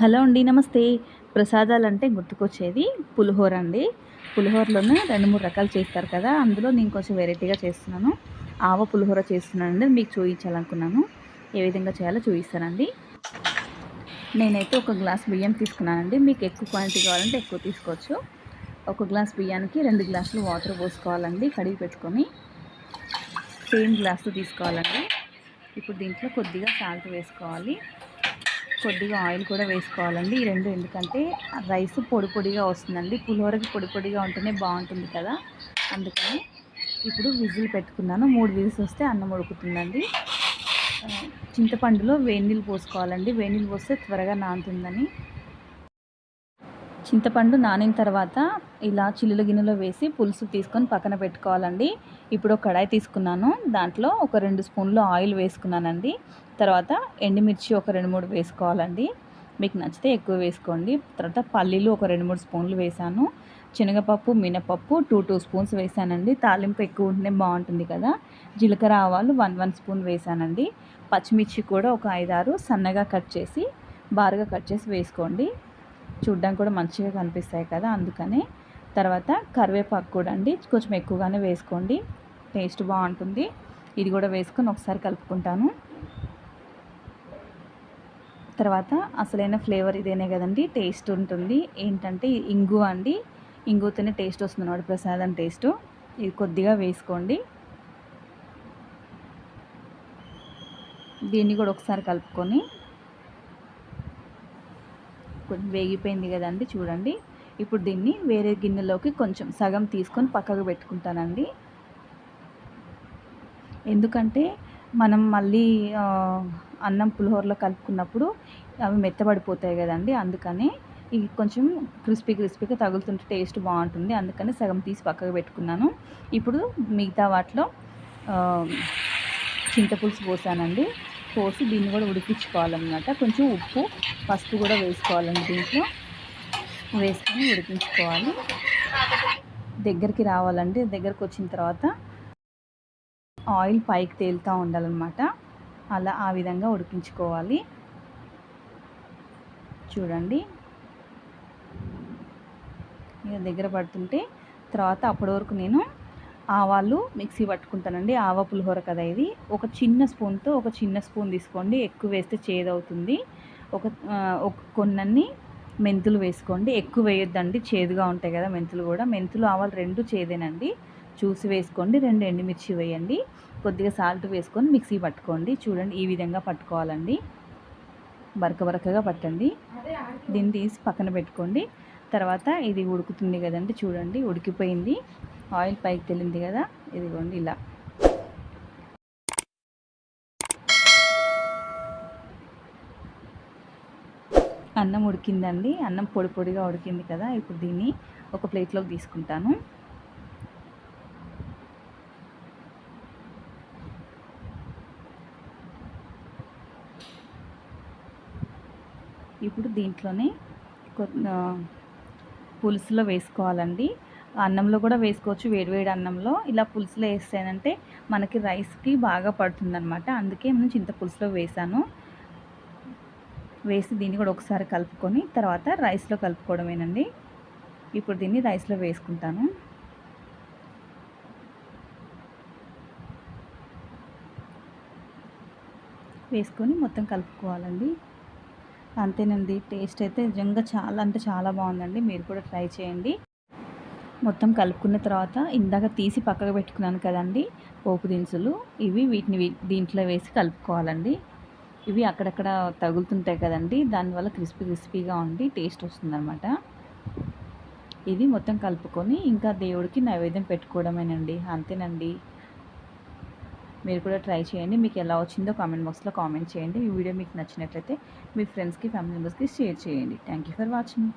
Hello అండి నమస్తే. ప్రసాదాలు అంటే గుర్తుకొచ్చేది పులిహోర అండి. పులిహోరలోనే రెండు మూడు రకాలు చేస్తారు కదా అందులో నేను కొంచెం వెరైటీగా చేస్తున్నాను. ఆవ పులిహోర చేస్తున్నానండి మీకు చూపించాలనుకున్నాను. ఏ విధంగా చేయాలో చూపిస్తానండి. నేనైతే ఒక గ్లాస్ బియ్యం తీసుకున్నానండి మీకు ఎక్కువ క్వాంటిటీ కావాలంటే ఎక్కువ తీసుకోవచ్చు. ఒక గ్లాస్ బియ్యానికి రెండు గ్లాసులు వాటర్ పోసుకోవాలండి కడిగి పెట్టుకొని. సేమ్ గ్లాసు తీసుకోవాలండి. ఇప్పుడు దీంట్లో కొద్దిగా సాల్ట్ వేసుకోవాలి. కొద్దిగా ఆయిల్ కూడా వేసుకోవాలండి. ఈ రెండు ఎందుకంటే రైస్ పొడి పొడిగా వస్తుందండి. పులిహోరకి పొడి పొడిగా ఉంటేనే బాగుంటుంది కదా. అందుకని ఇప్పుడు విజిల్ పెట్టుకున్నాను. మూడు విజిల్స్ వస్తే అన్నం ఉడుకుతుందండి. చింతపండులో వేడి నీళ్ళు పోసుకోవాలండి. వేడి నీళ్ళు పోస్తే త్వరగా నానుతుందని చింతపండు నానిన తర్వాత ఇలా చిల్లుల గిన్నెలో వేసి పులుసు తీసుకొని పక్కన పెట్టుకోవాలండి. ఇప్పుడు ఒక కడాయి తీసుకున్నాను. దాంట్లో ఒక రెండు స్పూన్లు ఆయిల్ వేసుకున్నానండి. తర్వాత ఎండుమిర్చి ఒక రెండు మూడు వేసుకోవాలండి. మీకు నచ్చితే ఎక్కువ వేసుకోండి. తర్వాత పల్లీలు ఒక రెండు మూడు స్పూన్లు వేసాను. శనగపప్పు మినపప్పు టూ టూ స్పూన్స్ వేసానండి. తాలింపు ఎక్కువ ఉంటేనే బాగుంటుంది కదా. జీలకర్ర ఆవాలు వన్ వన్ స్పూన్ వేసానండి. పచ్చిమిర్చి కూడా ఒక ఐదారు సన్నగా కట్ చేసి బారుగా కట్ చేసి వేసుకోండి. చూడడానికి కూడా మంచిగా కనిపిస్తాయి కదా అందుకని. తర్వాత కరివేపాకు కూడా అండి. కొంచెం ఎక్కువగానే వేసుకోండి. టేస్ట్ బాగుంటుంది. ఇది కూడా వేసుకొని ఒకసారి కలుపుకుంటాను. తర్వాత అసలైన ఫ్లేవర్ ఇదేనే కదండి. టేస్ట్ ఉంటుంది. ఏంటంటే ఇంగు అండి. ఇంగుతోనే టేస్ట్ వస్తుంది అన్నమాట. ప్రసాదం టేస్ట్. ఇది కొద్దిగా వేసుకోండి. దీన్ని కూడా ఒకసారి కలుపుకొని కొంచెం వేగిపోయింది కదండి చూడండి. ఇప్పుడు దీన్ని వేరే గిన్నెలోకి కొంచెం సగం తీసుకొని పక్కకు పెట్టుకుంటానండి. ఎందుకంటే మనం మళ్ళీ అన్నం పులిహోరలో కలుపుకున్నప్పుడు అవి మెత్తబడిపోతాయి కదండి. అందుకని ఇవి కొంచెం క్రిస్పీ క్రిస్పీగా తగులుతుంటే టేస్ట్ బాగుంటుంది. అందుకని సగం తీసి పక్కకు పెట్టుకున్నాను. ఇప్పుడు మిగతా వాటిలో చింతపులుసు పోసానండి. పోసి దీన్ని కూడా ఉడికించుకోవాలన్నమాట. కొంచెం ఉప్పు పసుపు కూడా వేసుకోవాలండి దీంట్లో. వేసుకొని ఉడికించుకోవాలి. దగ్గరికి రావాలండి. దగ్గరకు వచ్చిన తర్వాత ఆయిల్ పైకి తేలుతూ ఉండాలన్నమాట. అలా ఆ విధంగా ఉడికించుకోవాలి. చూడండి. ఇక దగ్గర పడుతుంటే తర్వాత అప్పటి వరకు నేను ఆవాలు మిక్సీ పట్టుకుంటానండి. ఆవ పులిహోర కదా ఇది. ఒక చిన్న స్పూన్తో ఒక చిన్న స్పూన్ తీసుకోండి. ఎక్కువ వేస్తే చేదవుతుంది. ఒక ఒక కొన్నన్ని మెంతులు వేసుకోండి. ఎక్కువ వేయొద్దండి. చేదుగా ఉంటాయి కదా మెంతులు కూడా. మెంతులు ఆవాలు రెండు చేదేనండి. చూసి వేసుకోండి. రెండు ఎండుమిర్చి వేయండి. కొద్దిగా సాల్ట్ వేసుకొని మిక్సీ పట్టుకోండి. చూడండి ఈ విధంగా పట్టుకోవాలండి. బరక బరకగా పట్టండి. దీన్ని తీసి పక్కన పెట్టుకోండి. తర్వాత ఇది ఉడుకుతుంది కదండి. చూడండి ఉడికిపోయింది. ఆయిల్ పైకి తెలింది కదా ఇదిగోండి ఇలా. అన్నం ఉడికిందండి అన్నం పొడి పొడిగా ఉడికింది కదా ఇప్పుడు దీన్ని ఒక ప్లేట్లోకి తీసుకుంటాను. ఇప్పుడు దీంట్లోనే పులుసులో వేసుకోవాలండి. అన్నంలో కూడా వేసుకోవచ్చు. వేడివేడి అన్నంలో ఇలా పులుసులో వేస్తేనంటే మనకి రైస్కి బాగా పడుతుందనమాట అందుకే నేను చింత పులుసులో వేసాను. వేసి దీన్ని కూడా ఒకసారి కలుపుకొని తర్వాత రైస్లో కలుపుకోవడమేనండి. ఇప్పుడు దీన్ని రైస్లో వేసుకుంటాను. వేసుకొని మొత్తం కలుపుకోవాలండి. అంతేనండి టేస్ట్ అయితే నిజంగా చాలా అంటే చాలా బాగుందండి. మీరు కూడా ట్రై చేయండి. మొత్తం కలుపుకున్న తర్వాత ఇందాక తీసి పక్కకు పెట్టుకున్నాను కదండి పోపు దినుసులు. ఇవి వీటిని దీంట్లో వేసి కలుపుకోవాలండి. ఇవి అక్కడక్కడ తగులుతుంటాయి కదండి దానివల్ల క్రిస్పీ క్రిస్పీగా ఉండి టేస్ట్ వస్తుందన్నమాట. ఇది మొత్తం కలుపుకొని ఇంకా దేవుడికి నైవేద్యం పెట్టుకోవడమేనండి అంతేనండి. మీరు కూడా ట్రై చేయండి మీకు ఎలా వచ్చిందో కామెంట్ బాక్స్లో కామెంట్ చేయండి. ఈ వీడియో మీకు నచ్చినట్లయితే మీ ఫ్రెండ్స్కి ఫ్యామిలీ మెంబర్స్కి షేర్ చేయండి. Thank you for watching.